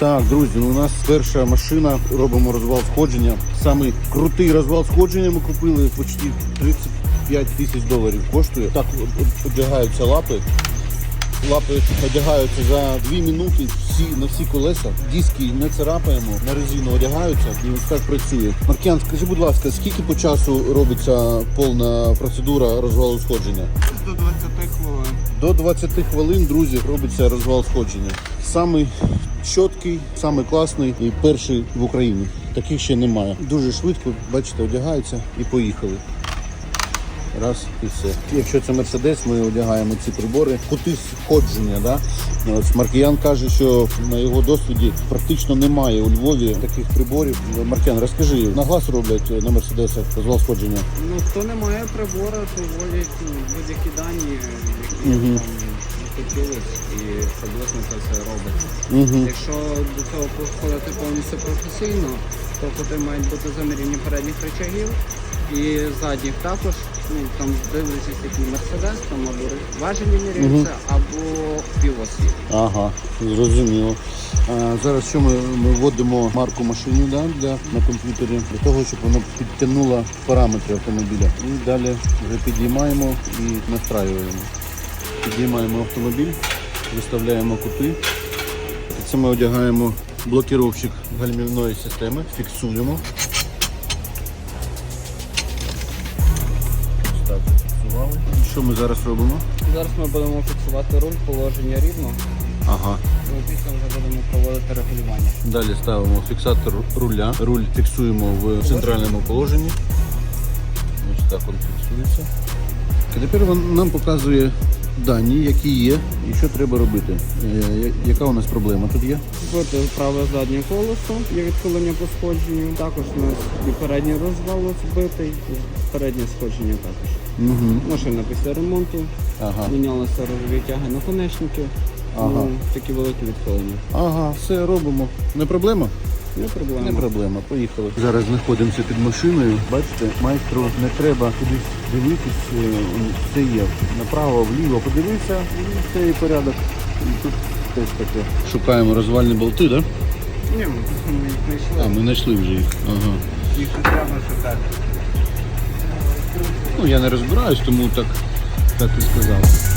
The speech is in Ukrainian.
Так, друзі, ну у нас перша машина, робимо розвал сходження. Самий крутий розвал сходження ми купили почти 35 тисяч доларів коштує. Так одягаються лапи. Лапи одягаються за 2 минути всі, на всі колеса. Диски не царапаємо, на резину одягаються і ось так працює. Маркіан, скажи, будь ласка, скільки по часу робиться повна процедура розвалу сходження? До 20 хвилин. До 20 хвилин, друзі, робиться розвал сходження. Самий чіткий, самий класний і перший в Україні. Таких ще немає. Дуже швидко, бачите, одягаються і поїхали. Раз і все. Якщо це Мерседес, ми одягаємо ці прибори. Кути сходження. Да? От Маркіян каже, що на його досвіді практично немає у Львові таких приборів. Маркіян, розкажи, на глаз роблять на Мерседесах розвал сходження. Ну, хто не має прибора, то вводять ну, будь-які дані, які Мгм. там хотілось, і приблизно це все робить. Угу. Якщо до цього підходити повністю професійно, то кути мають бути замірені передніх речагів і задніх також. Ну, там дивлячись, який мерседес, там або важелі міряються, або півосі. Ага, зрозуміло. А, зараз що ми, ми вводимо марку машини да, для, на комп'ютері для того, щоб вона підтягнула параметри автомобіля. І далі вже підіймаємо і настраюємо. Підіймаємо автомобіль, виставляємо кути. Це ми одягаємо блокіровщик гальмівної системи, фіксуємо. Так зафіксували. Що ми зараз робимо? Зараз ми будемо фіксувати руль, положення рівно, Ага. і після вже будемо проводити регулювання. Далі ставимо фіксатор руля. Руль фіксуємо в центральному положенні. Ось так він фіксується. А тепер він нам показує дані, які є і що треба робити. Е, Яка у нас проблема тут є? Збити праве заднє колесо, є відхилення по сходженню. Також у нас і передній розвал збитий, і переднє сходження також. Угу. Машина після ремонту, Ага. мінялися розові тяги наконечники, Ага. ну, такі великі відхилення. Ага, все робимо. Не проблема? Не проблема. Не проблема, поїхали. Зараз знаходимося під машиною. Бачите, майстру не треба кудись дивитись, е, все є. Направо, вліво подивився, і все є порядок. І тут теж таке. Шукаємо розвальні болти, так? Да? Ні, ми їх не А, ми знайшли вже їх. Ага. Їх треба шукати. Ну я не розбираюсь, тому так, так і сказав.